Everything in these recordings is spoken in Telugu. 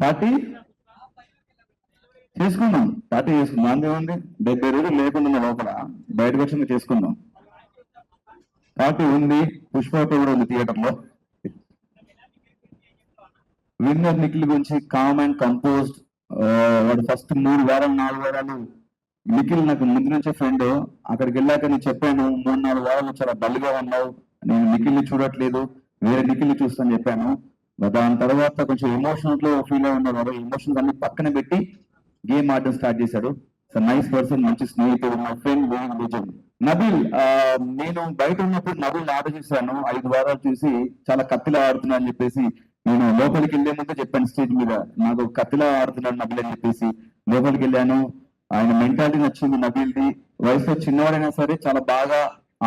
పార్టీ? చేసుకుందాం. పార్టీ చేసుకుందాం. అంతేమండి డెబ్బై రోజులు లేకుండా లోపల బయటకు వచ్చింది చేసుకుందాం. పార్టీ ఉంది. పుష్ప కూడా ఉంది థియేటర్లో విన్నర్ నిఖిల్ గురించి కామ్ అండ్ కంపోజ్డ్ వాడు ఫస్ట్ మూడు వారాలు నాలుగు వారాలు నిఖిల్ నాకు ముందు నుంచే ఫ్రెండ్ అక్కడికి వెళ్ళాక నేను చెప్పాను మూడు నాలుగు వారాలు చాలా డల్గా ఉన్నావు. నేను నిఖిల్ని చూడట్లేదు. వేరే నిఖిల్ని చూస్తాను చెప్పాను. దాని తర్వాత కొంచెం ఎమోషనల్లో ఫీల్ అయి ఉన్నారు ఎమోషన్స్ అన్ని పక్కన పెట్టి గేమ్ ఆడడం స్టార్ట్ చేశాడు. సో నైస్ పర్సన్ మంచి స్నేహితుడు మై ఫ్రెండ్ లెజెండ్ నబిల్ నేను బయట ఉన్నప్పుడు నబిల్ ఆర్డర్ చేశాను ఐదు వారాలు చూసి చాలా కత్తిలా ఆడుతున్నా అని చెప్పేసి నేను లోపలికి వెళ్ళే ముందే చెప్పాను స్టేజ్ మీద. నాకు కత్తిలా ఆడుతున్నాడు నబిల్ అని చెప్పేసి లోపలికి వెళ్ళాను. ఆయన మెంటాలిటీ నచ్చింది నబిల్ది. వయసులో చిన్నవాడైనా సరే చాలా బాగా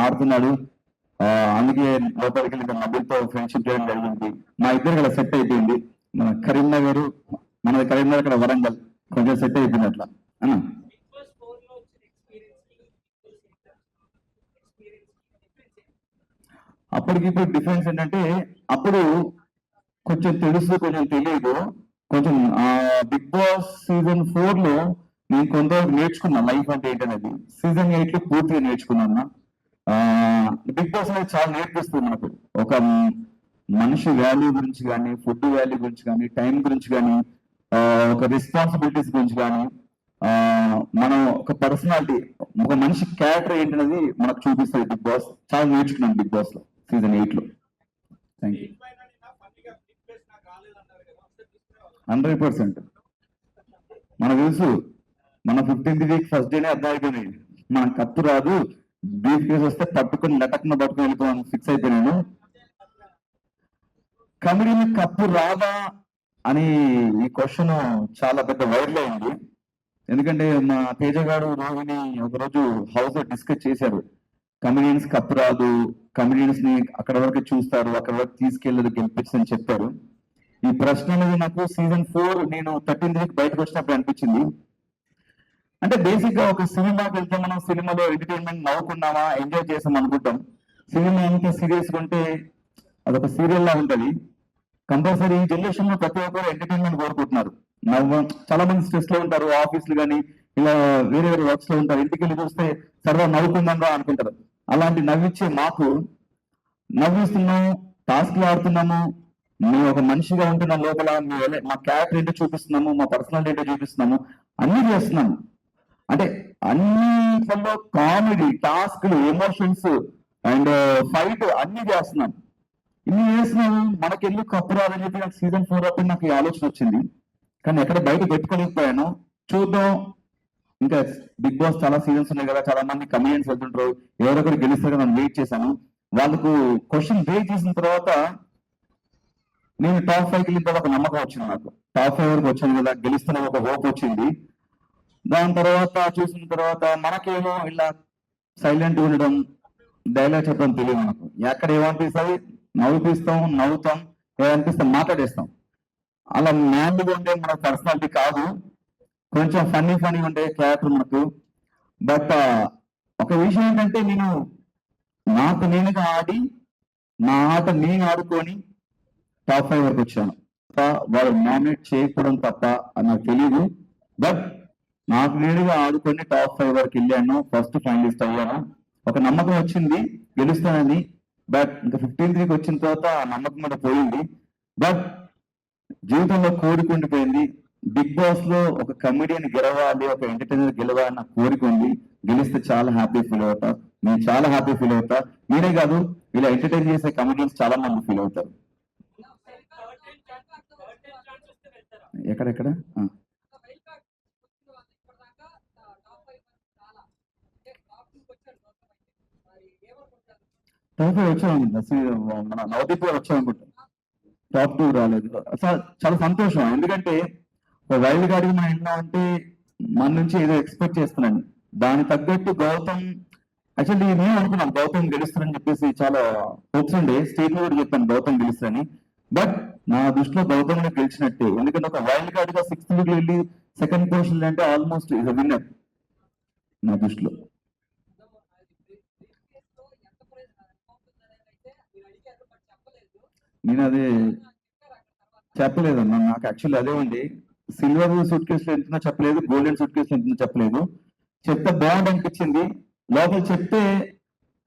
ఆడుతున్నాడు. అందుకే లోపలికి వెళ్ళి నబిల్తో ఫ్రెండ్షిప్ చేయడం జరిగింది. మా ఇద్దరు ఇక్కడ సెట్ అయిపోయింది. మన కరీంనగర్ మన కరీంనగర్ ఇక్కడ వరంగల్. కొంచెం సెట్ అయిపోయింది అట్లా. అన్న? అప్పటికి ఇప్పుడు డిఫరెన్స్ ఏంటంటే అప్పుడు కొంచెం తెలుసు కొంచెం తెలియదు. కొంచెం బిగ్ బాస్ సీజన్ ఫోర్లో నేను కొంతవరకు నేర్చుకున్నా లైఫ్ అంటే ఏంటనేది. సీజన్ ఎయిట్లో పూర్తిగా నేర్చుకున్నాను బిగ్ బాస్ అనేది చాలా నేర్పిస్తుంది మనకు. ఒక మనిషి వాల్యూ గురించి కానీ ఫుడ్ వాల్యూ గురించి కానీ టైం గురించి కానీ ఒక రెస్పాన్సిబిలిటీస్ గురించి కానీ మనం ఒక పర్సనాలిటీ ఒక మనిషి క్యారెక్టర్ ఏంటనేది మనకు చూపిస్తుంది బిగ్ బాస్. చాలా నేర్చుకున్నాను బిగ్ బాస్లో సీజన్ ఎయిట్లో. థ్యాంక్ యూ హండ్రెడ్ పర్సెంట్ మనకు తెలుసు మన ఫిఫ్టీన్త్ వీక్ ఫస్ట్ డేనే అర్థం అయిపోయింది. మన కత్తు రాదు బీఫ్ కేసు వస్తే పట్టుకుని లటక్న పట్టుకుని వెళ్ళిపోవాలని ఫిక్స్ అయిపోయాను కమిడీని కప్పు రాదా అని ఈ క్వశ్చన్ చాలా పెద్ద వైరల్ అయింది ఎందుకంటే మా తేజ గారు రోహిణి ఒకరోజు హౌస్లో డిస్కస్ చేశారు. కమిడియన్స్ కప్పు రాదు కమిడియన్స్ని అక్కడ వరకు చూస్తారు అక్కడ వరకు తీసుకెళ్ళదు అని చెప్పారు. ఈ ప్రశ్న అనేది నాకు సీజన్ ఫోర్ నేను థర్టీన్ వీక్ బయటకు వచ్చినప్పుడు అనిపించింది. అంటే బేసిక్గా ఒక సినిమాకి వెళ్తే మనం సినిమాలో ఎంటర్టైన్మెంట్ నవ్వుకున్నామా ఎంజాయ్ చేసాం అనుకుంటాం. సినిమా ఎంత సీరియస్ ఉంటే అదొక సీరియల్ లా ఉంటది. కంపల్సరీ ఈ జనరేషన్లో ప్రతి ఒక్కరు ఎంటర్టైన్మెంట్ కోరుకుంటున్నారు. నవ్వు చాలా మంది స్ట్రెస్లో ఉంటారు ఆఫీసులు కానీ ఇలా వేరే వేరే వర్క్స్లో ఉంటారు. ఇంటికి వెళ్ళి చూస్తే సరదా నవ్వుకుందా రా అనుకుంటారు. అలాంటి నవ్విచ్చే మాకు నవ్విస్తున్నాము టాస్క్లు ఆడుతున్నాము మేము ఒక మనిషిగా ఉంటున్న లోపల మీ మా క్యారెక్టర్ ఏంటో చూపిస్తున్నాము మా పర్సనాలిటీ ఏంటో చూపిస్తున్నాము అన్ని చేస్తున్నాము. అంటే అన్నిట్లలో కామెడీ టాస్క్లు ఎమోషన్స్ అండ్ uh, ఫైట్ అన్ని చేస్తున్నాం ఇన్ని చేస్తున్నాము మనకెళ్ళి కప్పు రాదని చెప్పి నాకు సీజన్ ఫోర్ అప్పుడు నాకు ఈ ఆలోచన వచ్చింది. కానీ ఎక్కడ బయట పెట్టుకోలేకపోయాను. చూద్దాం. ఇంకా బిగ్ బాస్ చాలా సీజన్స్ ఉన్నాయి కదా చాలా మంది కమిడియన్స్ వెళ్తుంటారు ఎవరొకరు గెలుస్తారు నేను వెయిట్ చేశాను. వాళ్ళకు క్వశ్చన్ వెయిట్ చేసిన తర్వాత నేను టాప్ ఫైవ్ వెళ్ళిన తర్వాత ఒక నమ్మకం వచ్చింది నాకు. టాప్ ఫైవ్ వరకు వచ్చాను కదా గెలుస్తున్న ఒక హోప్ వచ్చింది. దాని తర్వాత చూసిన తర్వాత మనకేమో ఇలా సైలెంట్ ఉండడం డైలాగ్ చెప్పడం తెలియదు మనకు. ఎక్కడ ఏమనిపిస్తుంది? నవ్వుపిస్తాం నవ్వుతాం ఏమనిపిస్తాం మాట్లాడేస్తాం. అలా మ్యాన్గా ఉండే మన పర్సనాలిటీ కాదు. కొంచెం ఫన్నీ ఫన్నీ ఉండే క్యారెక్టర్ మనకు. బట్ ఒక విషయం ఏంటంటే నేను నాకు నేనుగా ఆడి నా ఆట నేను ఆడుకొని టాప్ ఫైవ్ వరకు వచ్చాను. వాళ్ళు నామినేట్ చేయకపోవడం తప్ప అని నాకు తెలియదు బట్ నాకు నేనుగా ఆడుకొని టాప్ ఫైవ్ వరకు వెళ్ళాను. ఫస్ట్ ఫైనలిస్ట్ అయ్యాను. ఒక నమ్మకం వచ్చింది గెలుస్తానని. బట్ ఇంకా ఫిఫ్టీన్త్ వీక్ వచ్చిన తర్వాత ఆ నమ్మకం కూడా పోయింది. బట్ జీవితంలో కోరికుండిపోయింది బిగ్ బాస్లో ఒక కమెడియన్ గెలవాలి ఒక ఎంటర్టైనర్ గెలవాలన్న కోరిక ఉంది. గెలిస్తే చాలా హ్యాపీ ఫీల్ అవుతా. నేను చాలా హ్యాపీ ఫీల్ అవుతా. నేనే కాదు ఇలా ఎంటర్టైన్ చేసే కమెడియన్స్ చాలా మంది ఫీల్ అవుతారు. ఎక్కడెక్కడ ఆ. టాప్ మన నవదీప్ గారు వచ్చాను అనుకుంటా టాప్ టూ రాలేదు. అసలు చాలా సంతోషం. ఎందుకంటే ఒక వైల్డ్ కార్డ్ మనం వెళ్ళినామంటే మన నుంచి ఏదో ఎక్స్పెక్ట్ చేస్తున్నాను దాని తగ్గట్టు గౌతమ్ యాక్చువల్లీ నేను అనుకున్నాం గౌతమ్ గెలుస్తారని చెప్పేసి చాలా హోప్స్ ఉండే. స్టేట్ కూడా చెప్పాను గౌతమ్ గెలుస్తారని. బట్ నా దృష్టిలో గౌతమ్ గెలిచినట్టే. ఎందుకంటే ఒక వైల్డ్ కార్డ్గా సిక్స్త్ వీక్ వెళ్ళి సెకండ్ పొజిషన్ అంటే ఆల్మోస్ట్ ఇస్ విన్నర్ నా దృష్టిలో. నేను అది చెప్పలేదమ్మా. నాకు యాక్చువల్లీ అదే ఉంది. సిల్వర్ సూట్ కేసులు ఎంతుందో చెప్పలేదు గోల్డెన్ సూట్ కేసులు ఎంతుందో చెప్పలేదు. చెప్తే బాగుంది అనిపించింది. లోపల చెప్తే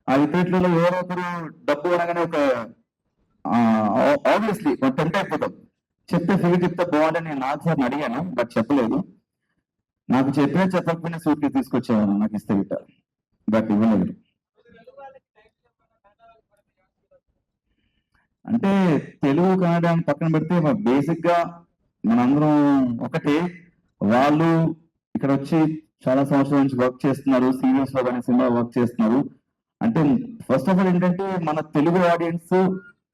ఆ విపరీతలో ఎవరో ఒకరు డబ్బు అనగానే ఒక ఆబ్వియస్లీ ఒక టెంట్ అయిపోతాం. చెప్తే ఫిగర్ చెప్తే బాగుండని నేను నాకు సార్ అడిగాను బట్ చెప్పలేదు. నాకు చెప్పినా చెప్పకపోయినా సూట్ కేసు తీసుకొచ్చేవాను నాకు ఇస్తే గిట్ట. బట్ ఇవ్వలేదు. అంటే తెలుగు కన్నడ పక్కన పెడితే బేసిక్గా మనందరం ఒకటే. వాళ్ళు ఇక్కడ వచ్చి చాలా సంవత్సరాల నుంచి వర్క్ చేస్తున్నారు సీరియల్స్లో కానీ సినిమా వర్క్ చేస్తున్నారు. అంటే ఫస్ట్ ఆఫ్ ఆల్ ఏంటంటే మన తెలుగు ఆడియన్స్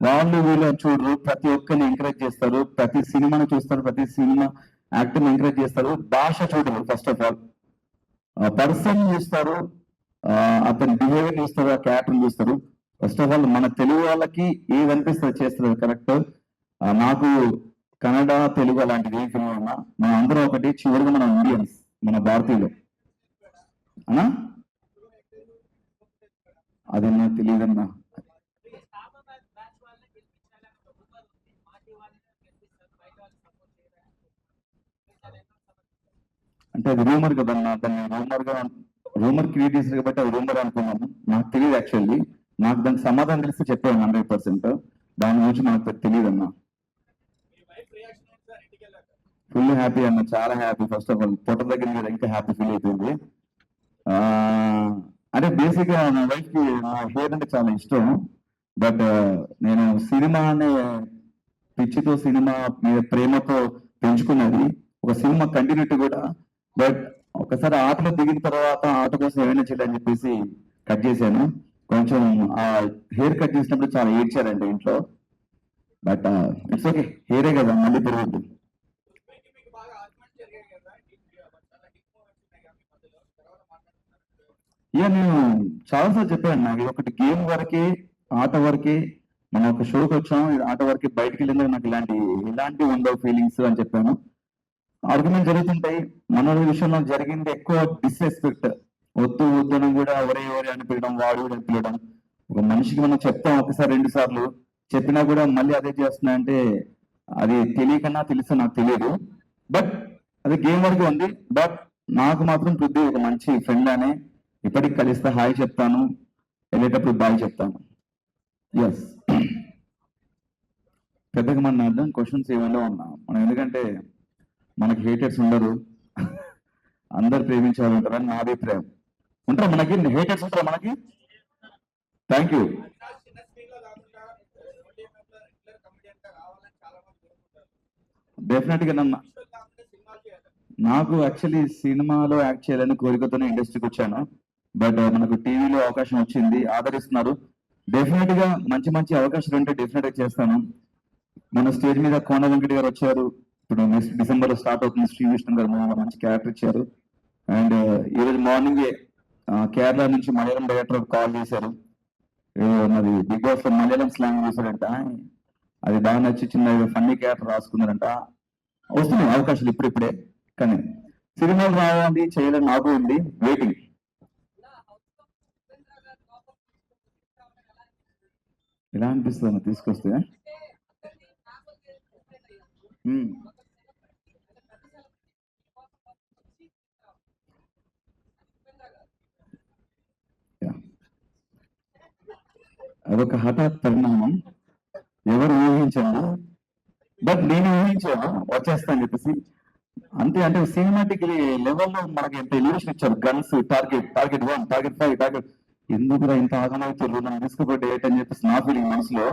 వాళ్ళు వీళ్ళు చూడరు. ప్రతి ఒక్కరిని ఎంకరేజ్ చేస్తారు. ప్రతి సినిమాని చూస్తారు. ప్రతి సినిమా యాక్టర్ని ఎంకరేజ్ చేస్తారు. భాష చూడరు ఫస్ట్ ఆఫ్ ఆల్ పర్సన్ చూస్తారు. అతని బిహేవియర్ చూస్తారు. ఆ క్యారెక్టర్ చూస్తారు. ఫస్ట్ ఆఫ్ ఆల్ మన తెలుగు వాళ్ళకి ఏది అనిపిస్తుంది చేస్తుంది కరెక్ట్ నాకు కన్నడ తెలుగు అలాంటిది ఏ ఫిల్మ్ ఉన్నా మనం అందరం ఒకటి చివరిగా మన ఇండియన్స్ మన భారతీయులు. అనా అది నాకు తెలియదన్నా. అంటే అది రూమర్ కదన్నా దాన్ని రూమర్గా రూమర్ క్రియేట్ చేశారు కాబట్టి అది రూమర్ అనుకున్నాను. నాకు తెలియదు యాక్చువల్లీ నాకు దానికి సమాధానం తెలిస్తే చెప్పాను హండ్రెడ్ పర్సెంట్. దాని గురించి నాకు తెలియదు అన్న ఫుల్ హ్యాపీ అన్న చాలా హ్యాపీ ఫస్ట్ ఆఫ్ ఆల్ పొట్ట దగ్గర మీద ఇంకా హ్యాపీ ఫీల్ అయిపోయింది. అంటే బేసిక్గా నా వైఫ్కి నా హెయిర్ అంటే చాలా ఇష్టం. బట్ నేను సినిమా అనే పిచ్చితో సినిమా మీద ప్రేమతో పెంచుకున్నది. ఒక సినిమా కంటిన్యూటీ కూడా. బట్ ఒకసారి ఆటలో దిగిన తర్వాత ఆట కోసం ఏమైనా చేయాలని చెప్పేసి కట్ చేశాను. కొంచెం ఆ హెయిర్ కట్ చేసినప్పుడు చాలా ఏడ్చారండి ఇంట్లో. బట్ ఇట్స్ ఓకే హెయిరే కదా మళ్ళీ పెరుగుద్ది. ఇక నేను చాలాసార్లు చెప్పాను నాకు ఇది ఒకటి గేమ్ వరకే ఆట వరకే మనం ఒక షోకి వచ్చాం ఇది ఆట వరకే బయటకు వెళ్ళింది నాకు ఇలాంటి ఇలాంటి ఉండవు ఫీలింగ్స్ అని చెప్పాను. ఆర్గ్యుమెంట్ జరుగుతుంటాయి. మన విషయంలో జరిగింది ఎక్కువ డిస్రెస్పెక్ట్ వద్దు వద్దని కూడా ఒరే ఒరే అని పిలవడం వాడు కూడా అని పిలవడం. ఒక మనిషికి మనం చెప్తాం ఒకసారి రెండు సార్లు. చెప్పినా కూడా మళ్ళీ అదే చేస్తున్నా అంటే అది తెలియకన్నా తెలుసు నాకు తెలియదు. బట్ అది గేమ్ వరకు ఉంది. బట్ నాకు మాత్రం పృథ్వీ ఒక మంచి ఫ్రెండ్ అనే ఇప్పటికి కలిస్తే హాయ్ చెప్తాను. వెళ్ళేటప్పుడు బాయ్ చెప్తాను. ఎస్ పెద్దగా మన అర్థం క్వశ్చన్స్ ఏమైనా ఉన్నా. మనం ఎందుకంటే మనకి హేటర్స్ ఉండరు. అందరు ప్రేమించాలంటారని నా అభిప్రాయం ఉంటారు మనకి? హేటర్స్ ఉంటారు మనకి? థ్యాంక్ యూ డెఫినెట్గా నన్ను నాకు యాక్చువల్లీ సినిమాలో యాక్ట్ చేయాలని కోరికతోనే ఇండస్ట్రీకి వచ్చాను. బట్ uh, మనకు టీవీలో అవకాశం వచ్చింది. ఆదరిస్తున్నారు. డెఫినెట్గా మంచి మంచి అవకాశాలు ఉంటే డెఫినెట్గా చేస్తాను. మన స్టేజ్ మీద కోన వెంకట గారు వచ్చారు. ఇప్పుడు నెక్స్ట్ డిసెంబర్లో స్టార్ట్ అవుతుంది శ్రీ విష్ణు గారు. మంచి క్యారెక్టర్ ఇచ్చారు. అండ్ ఈ రోజు మార్నింగ్ కేరళ నుంచి మలయాళం డైరెక్టర్ కాల్ చేశారు. మరి బిగ్ బాస్లో మలయాళం స్లాంగ్ చూసారంట అది బాగా నచ్చి చిన్న ఫన్నీ క్యారెక్టర్ రాసుకున్నారంట వస్తున్నాయి అవకాశాలు ఇప్పుడిప్పుడే కానీ సినిమాలు రావాలి చేయాలని నాకు ఉంది వెయిటింగ్ ఎలా అనిపిస్తుంది తీసుకొస్తే? అదొక హఠాత్ పరిణామం. ఎవరు ఊహించాను బట్ నేను ఊహించాను. వచ్చేస్తాను చెప్పేసి. అంతే అంటే సినిమాటిక్ లెవెల్లో మనకి ఎంత ఎలివేషన్ ఇచ్చారు? Guns target target one target five target ఎందుకు ఇంత ఆగమవుతారు నన్ను తీసుకుపోతే ఏంటని చెప్పేసి నా ఫీలింగ్ మనసులో.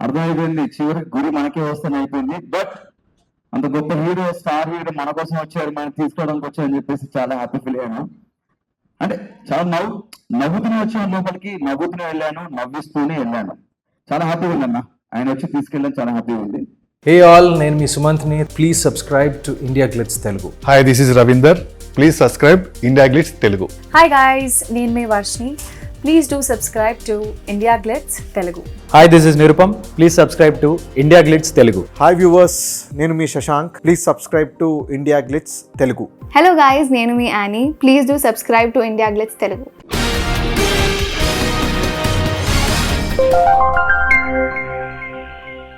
అర్థమైపోయింది. చివరికి గురి మనకే వస్తాను అయిపోయింది. బట్ అంత గొప్ప హీరో స్టార్ హీరో మన కోసం వచ్చారు. మనం తీసుకోవడానికి వచ్చారని చెప్పేసి చాలా హ్యాపీ ఫీల్ అయ్యాను. అంటే చాలా నవ్వు. నవ్వుతూనే వచ్చాను లోపలికి నవ్వుతూనే వెళ్ళాను నవ్విస్తూనే వెళ్ళాను. చాలా హ్యాపీగా ఉంది అన్న. ఆయన వచ్చి తీసుకెళ్ళడం చాలా హ్యాపీగా ఉంది. హే ఆల్ నేను మీ సుమంత్ని. Please subscribe to India Glitz Telugu hi this is Ravinder please subscribe India Glitz Telugu hi guys నేను మీ Varshini please do subscribe to India Glitz Telugu hi this is Nirupam please subscribe to India Glitz Telugu hi viewers నేను మీ Shashank. Please subscribe to India Glitz Telugu hello guys నేను మీ Annie please do subscribe to India Glitz Telugu